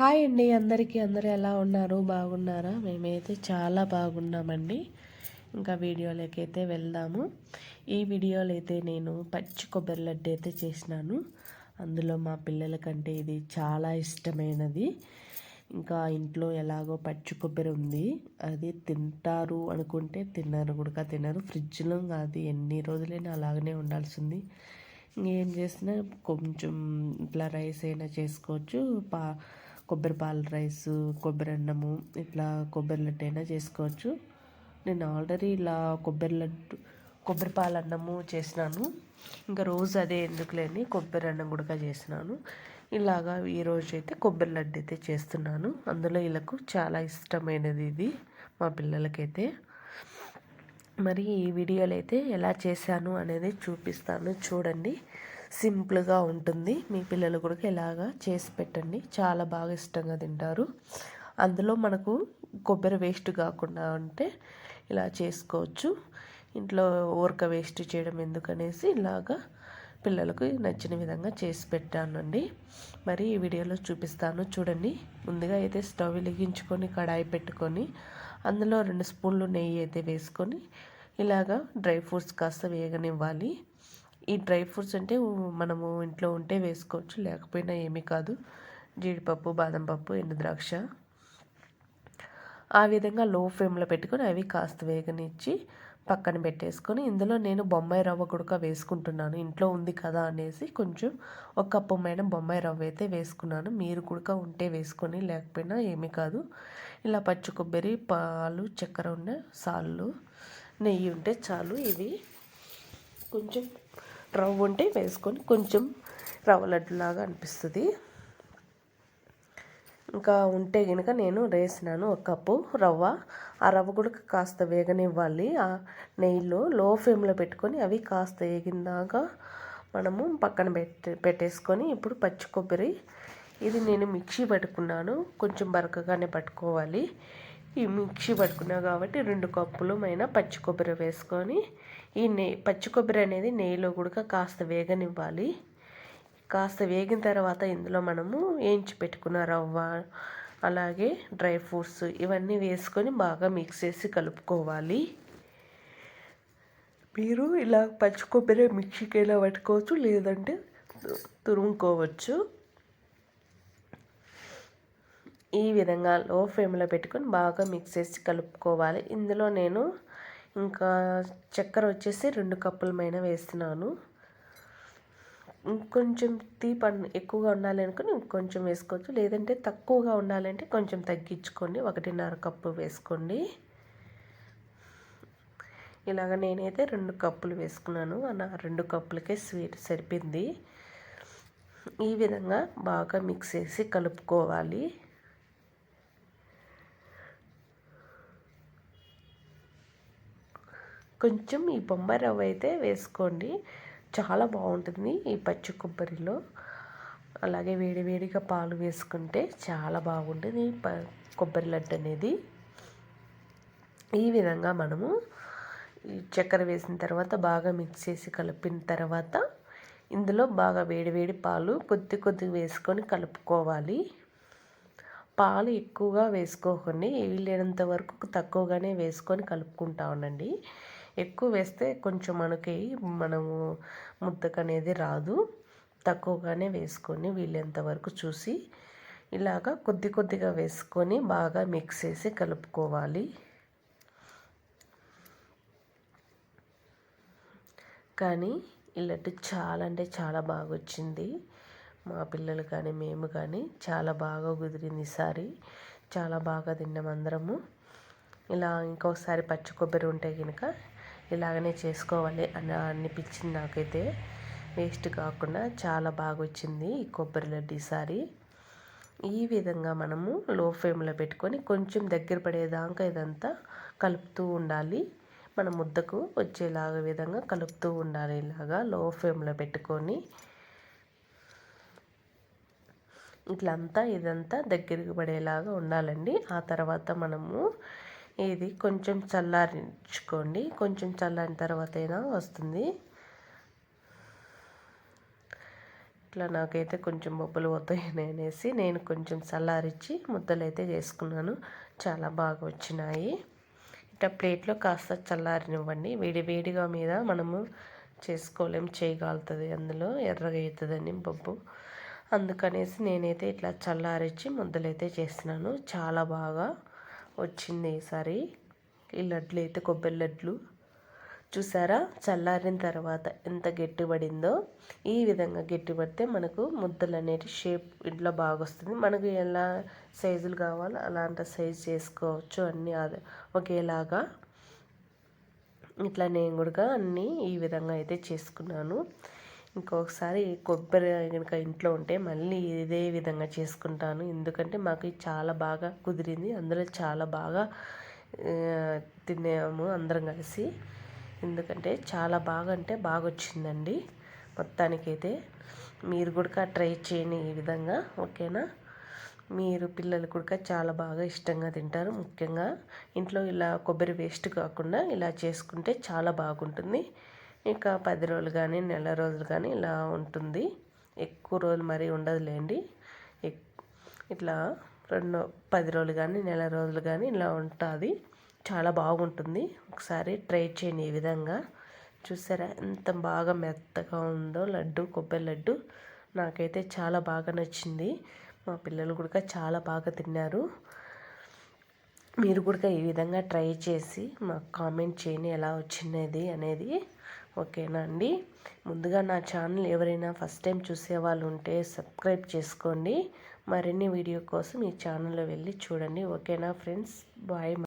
Hi అండి అందరికీ. అందరూ ఎలా ఉన్నారు? బాగున్నారా? మేమైతే చాలా బాగున్నామండి. ఇంకా వీడియోలోకి అయితే వెళ్దాము. ఈ వీడియోలో అయితే నేను పచ్చి కొబ్బరి లడ్డు అయితే చేసినాను. అందులో మా పిల్లలకంటే ఇది చాలా ఇష్టమైనది. ఇంకా ఇంట్లో ఎలాగో పచ్చి కొబ్బరి ఉంది. అది తింటారు అనుకుంటే తిన్నారు కూడా తినరు. ఫ్రిడ్జ్లో అది ఎన్ని రోజులైనా అలాగనే ఉండాల్సింది. ఇంకేం చేసినా కొంచెం ఇట్లా రైస్ అయినా చేసుకోవచ్చు. పా కొబ్బరి పాల రైస్ కొబ్బరి అన్నము ఇట్లా కొబ్బరి లడ్డు అయినా చేసుకోవచ్చు. నేను ఆల్రెడీ ఇలా కొబ్బరి లడ్డు కొబ్బరి పాల అన్నము చేసినాను. ఇంకా రోజు అదే ఎందుకులేని కొబ్బరి అన్నం కూడా చేసినాను. ఇలాగా ఈరోజు అయితే కొబ్బరి లడ్డు అయితే చేస్తున్నాను. అందులో వీళ్ళకు చాలా ఇష్టమైనది ఇది మా పిల్లలకైతే. మరి ఈ వీడియోలో అయితే ఎలా చేశాను అనేది చూపిస్తాను. చూడండి. సింపుల్గా ఉంటుంది. మీ పిల్లలు కూడా ఇలాగా చేసి పెట్టండి. చాలా బాగా ఇష్టంగా తింటారు. అందులో మనకు కొబ్బరి వేస్ట్ కాకుండా ఉంటే ఇలా చేసుకోవచ్చు. ఇంట్లో ఊరక వేస్ట్ చేయడం ఎందుకనేసి ఇలాగా పిల్లలకు నచ్చిన విధంగా చేసి పెట్టానండి. మరి ఈ వీడియోలో చూపిస్తాను. చూడండి. ముందుగా అయితే స్టవ్ వెలిగించుకొని కడాయి పెట్టుకొని అందులో రెండు స్పూన్లు నెయ్యి అయితే వేసుకొని ఇలాగా డ్రై ఫ్రూట్స్ కాస్త వేగనివ్వాలి. ఈ డ్రై ఫ్రూట్స్ అంటే మనము ఇంట్లో ఉంటే వేసుకోవచ్చు లేకపోయినా ఏమీ కాదు. జీడిపప్పు బాదం పప్పు ఎండు ద్రాక్ష. ఆ విధంగా లో ఫ్లేమ్లో పెట్టుకొని అవి కాస్త వేగనిచ్చి పక్కన పెట్టేసుకొని ఇందులో నేను బొమ్మాయి రవ్వ గుడక వేసుకుంటున్నాను. ఇంట్లో ఉంది కదా అనేసి కొంచెం ఒక కప్పు మైన బొమ్మాయి రవ్వ అయితే వేసుకున్నాను. మీరు గుడక ఉంటే వేసుకొని లేకపోయినా ఏమీ కాదు. ఇలా పచ్చి కొబ్బరి పాలు చక్కెర ఉన్న సాళ్ళు నెయ్యి ఉంటే చాలు. ఇవి కొంచెం రవ్వ ఉంటే వేసుకొని కొంచెం రవ్వ లడ్డులాగా అనిపిస్తుంది. ఇంకా ఉంటే కనుక నేను వేసినాను ఒక కప్పు రవ్వ. ఆ రవ్వ కూడా కాస్త వేగనివ్వాలి. ఆ నెయ్యిలో లో ఫ్లేమ్లో పెట్టుకొని అవి కాస్త వేగిందాగా మనము పక్కన పెట్టి పెట్టేసుకొని ఇప్పుడు పచ్చి కొబ్బరి. ఇది నేను మిక్సీ పట్టుకున్నాను. కొంచెం బరకగానే పట్టుకోవాలి. ఈ మిక్సీ పట్టుకున్నా కాబట్టి రెండు కప్పులు మైన పచ్చి కొబ్బరి వేసుకొని ఈ నెయ్యి పచ్చి కొబ్బరి అనేది నెయ్యిలో కూడా కాస్త వేగనివ్వాలి. కాస్త వేగిన తర్వాత ఇందులో మనము వేయించి పెట్టుకున్న రవ్వ అలాగే డ్రై ఫ్రూట్స్ ఇవన్నీ వేసుకొని బాగా మిక్స్ చేసి కలుపుకోవాలి. మీరు ఇలా పచ్చి కొబ్బరి మిక్సీకి ఎలా పట్టుకోవచ్చు లేదంటే తురుముకోవచ్చు. ఈ విధంగా లో ఫ్లేమ్లో పెట్టుకొని బాగా మిక్స్ చేసి కలుపుకోవాలి. ఇందులో నేను ఇంకా చక్కెర వచ్చేసి రెండు కప్పుల మైన వేస్తున్నాను. కొంచెం తీపి ఎక్కువగా ఉండాలి అనుకుని కొంచెం వేసుకోవచ్చు. లేదంటే తక్కువగా ఉండాలంటే కొంచెం తగ్గించుకోండి. ఒకటిన్నర కప్పు వేసుకోండి. ఇలాగ నేనైతే రెండు కప్పులు వేసుకున్నాను. నా రెండు కప్పులకే స్వీట్ సరిపోయింది. ఈ విధంగా బాగా మిక్స్ చేసి కలుపుకోవాలి. కొంచెం ఈ బొంబాయి రవ్వ అయితే వేసుకోండి. చాలా బాగుంటుంది ఈ పచ్చి కొబ్బరిలో. అలాగే వేడి వేడిగా పాలు వేసుకుంటే చాలా బాగుంటుంది ప కొబ్బరి లడ్డు అనేది. ఈ విధంగా మనము ఈ చక్కెర వేసిన తర్వాత బాగా మిక్స్ చేసి కలిపిన తర్వాత ఇందులో బాగా వేడి వేడి పాలు కొద్ది కొద్దిగా వేసుకొని కలుపుకోవాలి. పాలు ఎక్కువగా వేసుకోకండి. వీలైనంత వరకు తక్కువగానే వేసుకొని కలుపుకుంటా ఉండండి. ఎక్కువ వేస్తే కొంచెం మనకి మనము ముద్దకు అనేది రాదు. తక్కువగానే వేసుకొని వీళ్ళంత వరకు చూసి ఇలాగా కొద్ది కొద్దిగా వేసుకొని బాగా మిక్స్ చేసి కలుపుకోవాలి. కానీ ఇల్లట్టు చాలా అంటే చాలా బాగా వచ్చింది మా పిల్లలు కానీ మేము కానీ చాలా బాగా కుదిరింది ఈసారి చాలా బాగా తిన్నాం అందరము. ఇలా ఇంకొకసారి పచ్చి కొబ్బరి ఉంటే కనుక ఇలాగనే చేసుకోవాలి అని అనిపించింది నాకైతే. వేస్ట్ కాకుండా చాలా బాగా వచ్చింది ఈ కొబ్బరి లడ్డు ఈసారి ఈ విధంగా మనము లో ఫ్లేమ్లో పెట్టుకొని కొంచెం దగ్గర పడేదాకా ఇదంతా కలుపుతూ ఉండాలి. మన ముద్దకు వచ్చేలాగా విధంగా కలుపుతూ ఉండాలి ఇలాగా లో ఫ్లేమ్లో పెట్టుకొని. ఇట్లంతా ఇదంతా దగ్గరికి పడేలాగా ఉండాలండి. ఆ తర్వాత మనము ఇది కొంచెం చల్లారించుకోండి. కొంచెం చల్లారిన తర్వాత అయినా వస్తుంది. ఇట్లా నాకైతే కొంచెం బొబ్బలు పోతాయని అనేసి నేను కొంచెం చల్లారించి ముద్దలు అయితే చేసుకున్నాను. చాలా బాగా వచ్చినాయి. ఇట్లా ప్లేట్లో కాస్త చల్లారినివ్వండి. వేడి వేడిగా మీద మనము చేసుకోలేం. చేయగలుగుతుంది అందులో ఎర్రగా అవుతుందని బొబ్బు. అందుకనేసి నేనైతే ఇట్లా చల్లారించి ముద్దలైతే చేస్తున్నాను. చాలా బాగా వచ్చింది ఈసారి. ఈ లడ్లు అయితే కొబ్బరి లడ్లు. చూసారా? చల్లారిన తర్వాత ఎంత గట్టిపడిందో. ఈ విధంగా గట్టిపడితే మనకు ముద్దలు అనేటి షేప్ ఇంట్లో బాగా వస్తుంది మనకు ఎలా సైజులు కావాలో అలాంటి సైజు చేసుకోవచ్చు అన్నీ ఒకేలాగా. ఇట్లా నేను కూడా అన్నీ ఈ విధంగా అయితే చేసుకున్నాను. ఇంకొకసారి కొబ్బరి కనుక ఇంట్లో ఉంటే మళ్ళీ ఇదే విధంగా చేసుకుంటాను. ఎందుకంటే మాకు చాలా బాగా కుదిరింది. అందులో చాలా బాగా తిన్నాము అందరం కలిసి. ఎందుకంటే చాలా బాగా అంటే బాగా వచ్చిందండి మొత్తానికైతే. మీరు కూడా ట్రై చేయండి ఈ విధంగా ఓకేనా? మీరు పిల్లలు కూడా చాలా బాగా ఇష్టంగా తింటారు. ముఖ్యంగా ఇంట్లో ఇలా కొబ్బరి వేస్ట్ కాకుండా ఇలా చేసుకుంటే చాలా బాగుంటుంది. ఇంకా పది రోజులు కానీ నెల రోజులు కానీ ఇలా ఉంటుంది. ఎక్కువ రోజులు మరీ ఉండదులేండి. ఇట్లా రెండు పది రోజులు కానీ నెల రోజులు కానీ ఇలా ఉంటుంది. చాలా బాగుంటుంది. ఒకసారి ట్రై చేయండి ఈ విధంగా. చూసారా ఎంత బాగా మెత్తగా ఉందో లడ్డు కొబ్బరి లడ్డు. నాకైతే చాలా బాగా నచ్చింది. మా పిల్లలు కూడా చాలా బాగా తిన్నారు. మీరు కూడా ఈ విధంగా ట్రై చేసి మాకు కామెంట్ చేయండి ఎలా వచ్చినది అనేది. ఓకేనా అండి? ముందుగా నా ఛానల్ ఎవరైనా ఫస్ట్ టైం చూసే వాళ్ళు ఉంటే సబ్స్క్రైబ్ చేసుకోండి. మరిన్ని వీడియో కోసం ఈ ఛానల్లో వెళ్ళి చూడండి. ఓకేనా ఫ్రెండ్స్? బాయ్.